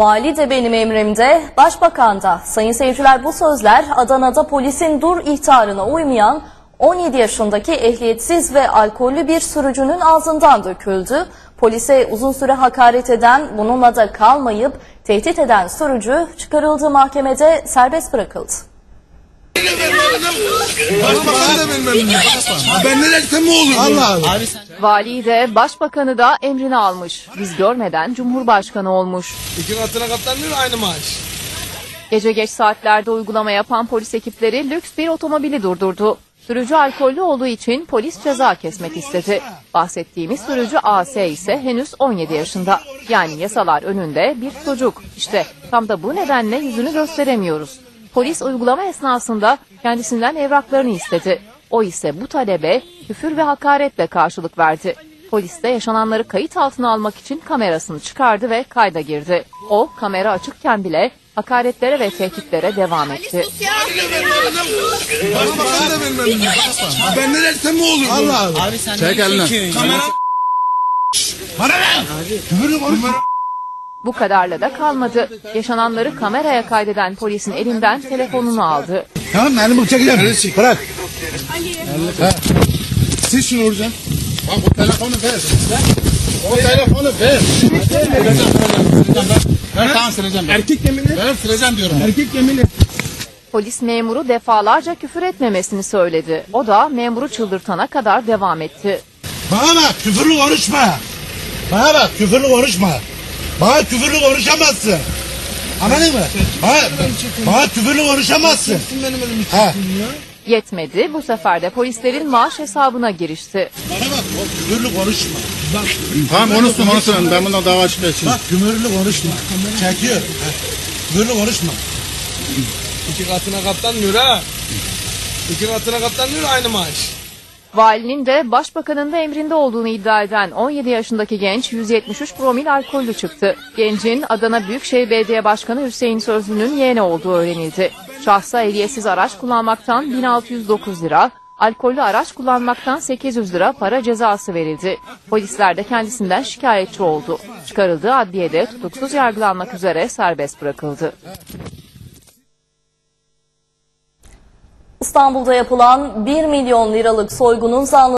Vali de benim emrimde, başbakan da. Sayın seyirciler bu sözler Adana'da polisin dur ihtarına uymayan 17 yaşındaki ehliyetsiz ve alkollü bir sürücünün ağzından döküldü. Polise uzun süre hakaret eden, bununla da kalmayıp tehdit eden sürücü çıkarıldığı mahkemede serbest bırakıldı. Başbakanı da benim elimde. Ben ne dersem o olur. Allah Allah. Vali de başbakanı da emrine almış. Biz görmeden cumhurbaşkanı olmuş. İki katına katlanmıyor aynı maaş. Gece geç saatlerde uygulama yapan polis ekipleri lüks bir otomobili durdurdu. Sürücü alkollü olduğu için polis ceza kesmek istedi. Bahsettiğimiz sürücü AS ise henüz 17 yaşında. Yani yasalar önünde bir çocuk. İşte tam da bu nedenle yüzünü gösteremiyoruz. Polis uygulama esnasında kendisinden evraklarını istedi. O ise bu talebe küfür ve hakaretle karşılık verdi. Polis de yaşananları kayıt altına almak için kamerasını çıkardı ve kayda girdi. O kamera açıkken bile hakaretlere ve tehditlere devam etti. Ben ne dersem olur. Allah Allah. Abi Çek elini. Kamera Bana ne? Küfürlü konuşma. Bu kadarla da kalmadı. Yaşananları kameraya kaydeden polisin elinden telefonunu aldı. Tamam elimi çekeceğim. Bırak. Ha. Siz şunu vuracaksın. Bak o telefonu ver. O telefonu ver. Ver tamam sileceğim. Erkek yeminle. Ver sileceğim diyorum. Erkek yeminle. Polis memuru defalarca küfür etmemesini söyledi. O da memuru çıldırtana kadar devam etti. Bana bak küfürlü konuşma. Bana bak küfürlü konuşma. Bana küfürlü konuşamazsın. Anladın mı? Bana, bana küfürlü konuşamazsın. Ha. Yetmedi. Bu sefer de polislerin maaş hesabına girişti. Bana bak o küfürlü konuşma. Bak, Tamam konuşsun konuşsun. Ben bundan dava açmayacağım. bak küfürlü konuşma. Çekiyor. Ha. Küfürlü konuşma. İki katına katlanmıyor ha. İki katına katlanmıyor aynı maaş. Valinin de başbakanın da emrinde olduğunu iddia eden 17 yaşındaki genç 173 promil alkollü çıktı. Gencin Adana Büyükşehir Belediye Başkanı Hüseyin Sözlü'nün yeğeni olduğu öğrenildi. Şahsa ehliyetsiz araç kullanmaktan 1609 lira, alkollü araç kullanmaktan 800 lira para cezası verildi. Polisler de kendisinden şikayetçi oldu. Çıkarıldığı adliyede tutuksuz yargılanmak üzere serbest bırakıldı. İstanbul'da yapılan 1 milyon liralık soygunun zanlı